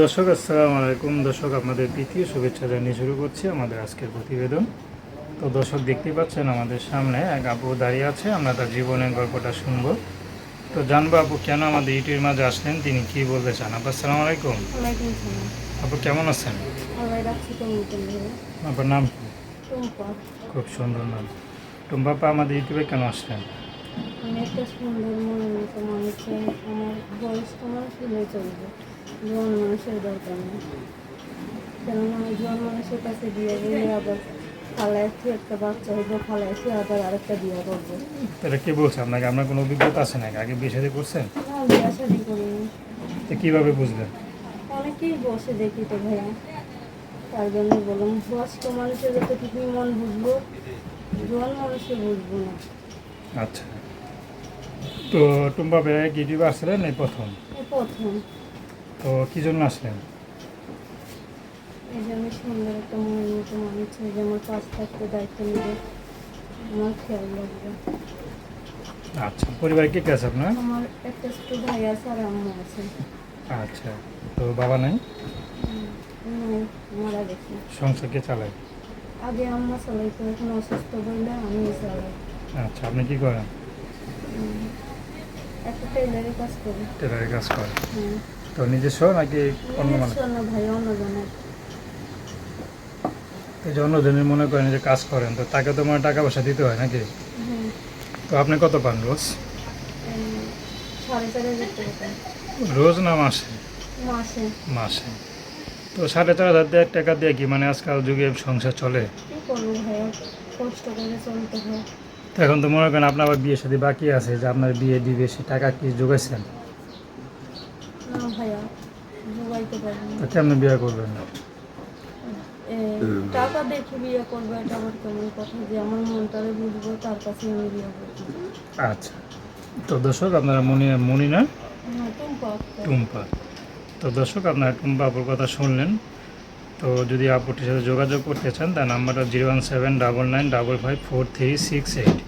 দর্শক আসসালামু আলাইকুম। দর্শক আপনাদের তৃতীয় শুভেচ্ছা জানিয়ে শুরু করছি আমাদের আজকের প্রতিবেদন। তো দর্শক দেখতেই পাচ্ছেন আমাদের সামনে এক আপু দাঁড়িয়ে আছে আমরা তার জীবনের গল্পটা শুনব। তো জানব আপু কেন আমাদের ইউটিউবের মাঝে আসলেন? তিনি কি বলতে চান? আপু আসসালামু আলাইকুম। আপু কেমন আছেন? আপনার নাম কি? খুব সুন্দর নাম। টুম্পাপা আমাদের ইউটিউবে কেন আসলেন? আমি একটা সুন্দর মনের মতো মানুষ চাই। আমার বয়স তোমার শুনে চলবে। জোয়ান মানুষের দরকার নেই। কেননা জোয়ান মানুষের কাছে বিয়ে গেলে আবার ফালাইছি একটা বাচ্চা হইব ফালাইছি আবার আরেকটা বিয়ে করব। এটা কে বলছে? আপনাকে আপনার কোনো অভিজ্ঞতা আছে নাকি? আগে বিয়ে শাদী করছেন? না বিয়ে শাদি করিনি। তো কীভাবে বুঝলেন? অনেকেই বসে দেখি তো ভাইয়া। তার জন্য বললাম বয়স্ক মানুষের তো মন বুঝব জোয়ান মানুষের বুঝব না। আচ্ছা। তো টুম্পা ভাই ইউটিউবে আসছিলেন এই প্রথম? প্রথম। তো কী জন্য আসলেন? এই যে আমি সুন্দর একটা মনের মতো মানুষ যে আমার কাজ থাকতে দায়িত্ব নেবে আমার খেয়াল রাখবে আচ্ছা পরিবারে কে কে আছে আপনার? আমার একটা ছোট ভাই আছে আর আম্মা আছে। আচ্ছা তো বাবা নাই? মারা গেছে। সংসার কে চালায়? আগে আম্মা চালাইতো এখন অসুস্থ বললে আমি চালাই। আচ্ছা আপনি কি করেন? একটা টেলারের কাজ করি। টেলারের কাজ করেন। হ্যাঁ। তো নিজস্ব নাকি অন্য মানুষ নিজস্ব না ভাই অন্যজনের এই যে অন্যজনের মনে করেন যে কাজ করেন তো তাকে তো মানে টাকা পয়সা দিতে হয় নাকি? তো আপনি কত পান রোজ? রোজ না মাসে? মাসে। তো সাড়ে চার হাজার দিয়ে টাকা দিয়ে কি মানে আজকাল যুগে সংসার চলে? এখন তো মনে করেন আপনার আবার বিয়ে সাথে বাকি আছে যে আপনার বিয়ে দিবে সে টাকা কি যোগাইছেন জোগাইতে পারি না। কেমন বিয়ে করবেন? না টাকা দেখে বিয়ে করব এটা আমার কেমন কথা যে আমার মনটারে বুঝব তার কাছে আমি বিয়ে করব। আচ্ছা। তো দর্শক আপনারা মনি মনি না? টুম্পা তো দর্শক আপনারা টুম্পা আপুর কথা শুনলেন। তো যদি আপুটির সাথে যোগাযোগ করতে চান তার নাম্বারটা zero one seven double nine double five four three six eight.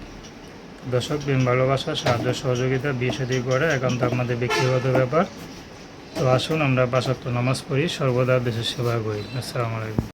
দর্শক প্রেম ভালোবাসা সাহায্য সহযোগিতা সাদী করে একান্ত আপনাদের ব্যক্তিগত ব্যাপার। তো আসুন আমরা পাশাক্ত নামাজ পড়ি সর্বদা দেশের সেবা করি। আসসালামু আলাইকুম।